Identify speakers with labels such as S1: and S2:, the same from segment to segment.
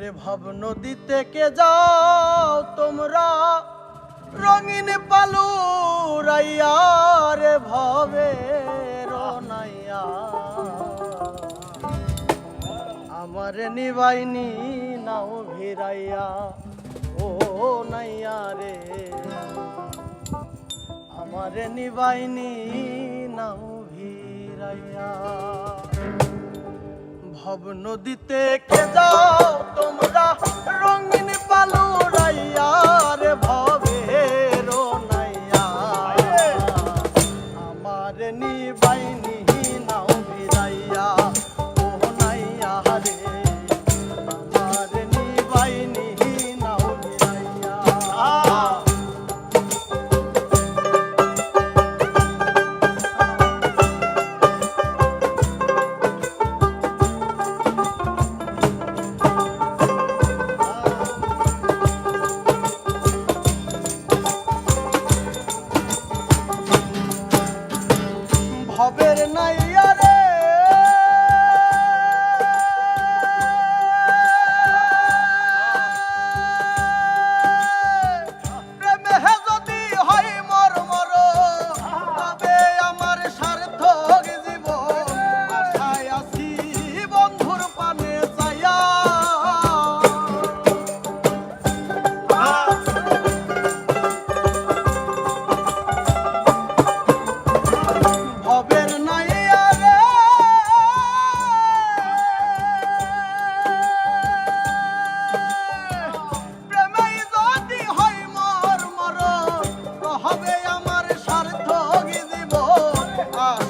S1: ওরে ভাব নদীতে কে যাও তোমরা? রঙিন পালু রাইয়া রে ভবে আমার নিবাইনি নাও ভিরাইয়া ও নাইয়া রে। আমার নিবাইনি নাও ভিরাইয়া ভব নদীতে কে যাও তোমরা রঙিন পালু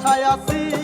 S1: আশায় আছি?